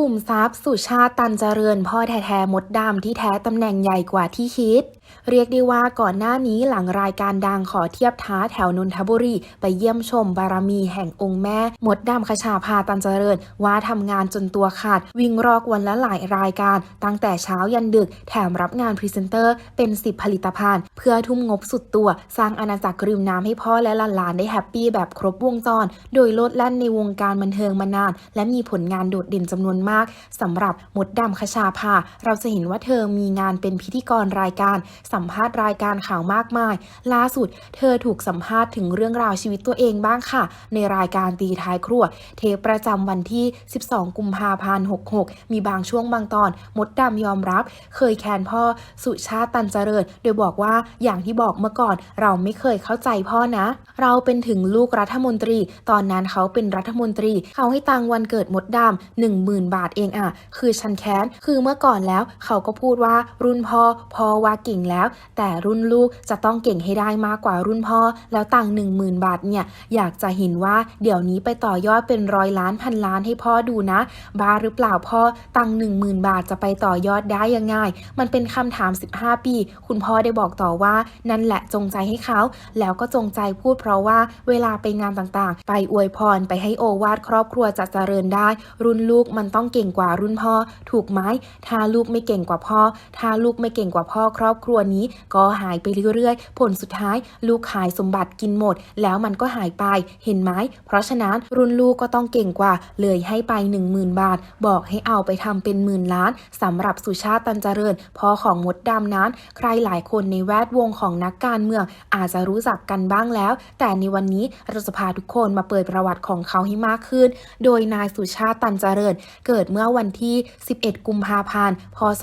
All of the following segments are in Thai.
ขุมทรัพย์สุชาติตันเจริญพ่อแท้ๆมดดำที่แท้ตำแหน่งใหญ่กว่าที่คิด เรียกได้ว่าก่อนหน้านี้หลังรายการดังขอเทียบท้าแถวนนทบุรี ไปเยี่ยมชมบารมีแห่งองค์แม่ มดดำคชาพาตันเจริญ ว่าทำงานจนตัวขาด วิ่งรอกวันละหลายรายการ ตั้งแต่เช้ายันดึก แถมรับงานพรีเซนเตอร์ เป็น 10 ผลิตภัณฑ์ เพื่อทุ่มงบสุดตัว สร้างอาณาจักรริมน้ำให้พ่อและหลานๆได้แฮปปี้แบบครบวงจร โดยโลดแล่นในวงการบันเทิงมานาน และมีผลงานโดดเด่นจำนวนมากสำหรับมดดำคชาภาเราจะเห็นว่าเธอมีงานเป็นพิธีกรรายการสัมภาษณ์รายการข่าวมากมาย ล่าสุด เธอถูกสัมภาษณ์ถึงเรื่องราวชีวิตตัวเองบ้างค่ะ ในรายการตีท้ายครัว เทปประจำวันที่ 12 กุมภาพันธ์ 66 มีบางช่วงบางตอน มดดำยอมรับ เคยแคนพ่อสุชาติตันเจริญ โดยบอกว่าอย่างที่บอกเมื่อก่อน เราไม่เคยเข้าใจพ่อนะ เราเป็นถึงลูกรัฐมนตรี ตอนนั้นเขาเป็นรัฐมนตรี เขาให้ตังวันเกิดมดดำหนึ่งหมื่นบาทเองอะคือฉันแค้นคือเมื่อก่อนแล้วเขาก็พูดว่ารุ่นพ่อพ่อว่าเก่งแล้ว แต่รุ่นลูกจะต้องเก่งให้ได้มากกว่ารุ่นพ่อ แล้วตังค์หนึ่งหมื่นบาทเนี่ย อยากจะเห็นว่าเดี๋ยวนี้ไปต่อยอดเป็นร้อยล้านพันล้านให้พ่อดูนะ บ้าหรือเปล่าพ่อตังค์หนึ่งหมื่นบาทจะไปต่อยอดได้ยังไงมันเป็นคำถาม 15 ปี คุณพ่อได้บอกต่อว่า นั่นแหละจงใจให้เขา แล้วก็จงใจพูดเพราะว่าเวลาไปงานต่างๆ ไปอวยพรไปให้โอวาทครอบครัวจะเจริญได้ รุ่นลูกมันต้องเก่งกว่ารุ่นพ่อ ถูกไหมถ้าลูกไม่เก่งกว่าพ่อ ถ้าลูกไม่เก่งกว่าพ่อครอบครัวนี้ก็หายไปเรื่อยๆ ผลสุดท้าย ลูกขายสมบัติกินหมด แล้วมันก็หายไปเห็นไหม เพราะฉะนั้นรุ่นลูกก็ต้องเก่งกว่า เลยให้ไป 10,000 บาท บอกให้เอาไปทำเป็นหมื่นล้านสำหรับสุชาติตันเจริญพ่อของมดดำนั้น ใครหลายคนในแวดวงของนักการเมือง อาจจะรู้จักกันบ้างแล้ว แต่ในวันนี้เราจะพาทุกคนมาเปิดประวัติของเขาให้มากขึ้น โดยนายสุชาติตันเจริญ เกิดเมื่อวันที่ 11 กุมภาพันธ์ พศ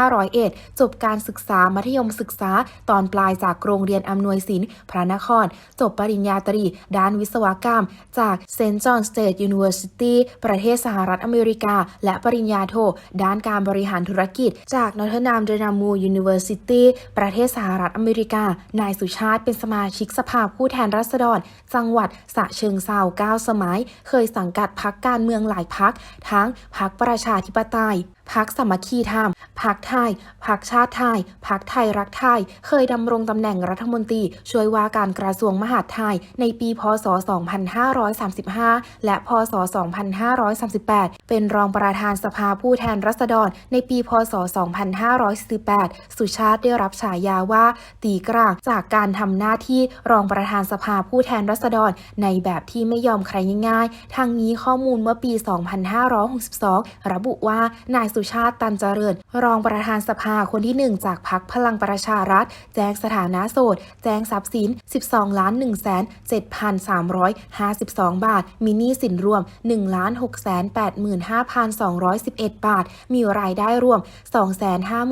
2501 จบการศึกษามัธยมศึกษา ตอนปลายจากโรงเรียนอำนวยสินพระนคร จบปริญญาตรี ด้านวิศวกรรม จาก St. John State University ประเทศสหรัฐอเมริกา และปริญญาโท ด้านการบริหารธุรกิจ จาก Notre Dame de Namur University ประเทศสหรัฐอเมริกา นายสุชาติเป็นสมาชิกสภาผู้แทนราษฎร จังหวัดสะเชิงเซา9สมัย เคยสังกัดพักการเมืองหลายพักทั้งพักประชาธิปไตย พักสามัคคีธรรมพักไทยพักชาติไทยพักไทยรักไทย เคยดำรงตำแหน่งรัฐมนตรี ช่วยว่าการกระทรวงมหาดไทย ในปี พศ 2535 และ พศ 2538 เป็นรองประธานสภาผู้แทนราษฎร ในปี พศ 2548 สุชาติได้รับฉายาว่า ตีกลางจากการทำหน้าที่รองประธานสภาผู้แทนราษฎร ในแบบที่ไม่ยอมใครง่ายๆทางนี้ข้อมูลเมื่อปี 2562 ระบุว่านายสุุชาติตันเจริญ รองประธานสภาคนที่ 1 จากพรรคพลังประชารัฐ แจ้งสถานะโสด แจ้งทรัพย์สิน 12ล้าน1 7 3 5 2 บาทมีหนี้สินรวม 1 6 8 5 2 1 1 บาท มีรายได้รวม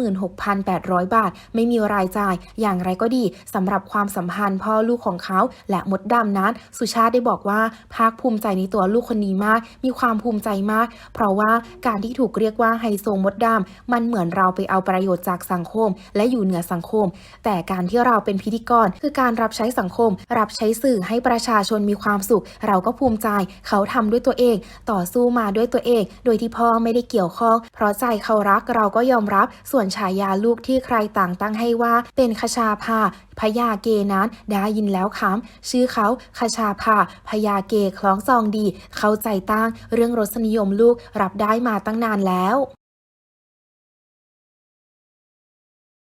256,800 บาท ไม่มีรายจ่าย อย่างไรก็ดีสำหรับความสัมพันธ์พ่อลูกของเขา และมดดำนั้น สุชาติได้บอกว่า ภาคภูมิใจในตัวลูกคนนี้มาก มีความภูมิใจมาก เพราะว่าการที่ถูกเรียกว่าไฮโซมดดำมันเหมือนเราไปเอาประโยชน์จากสังคม และอยู่เหนือสังคม แต่การที่เราเป็นพิธีกร คือการรับใช้สังคม รับใช้สื่อให้ประชาชนมีความสุข เราก็ภูมิใจเขาทำด้วยตัวเอง ต่อสู้มาด้วยตัวเอง โดยที่พ่อไม่ได้เกี่ยวข้อง เพราะใจเขารักเราก็ยอมรับส่วนฉายาลูกที่ใครต่างตั้งให้ว่า เป็นคชาภาพญาเกนั้นได้ยินแล้วคำชื่อเขาคชาภาพญาเกคล้องซองดี เข้าใจตั้งเรื่องรสนิยมลูกรับได้มาตั้งนานแล้ว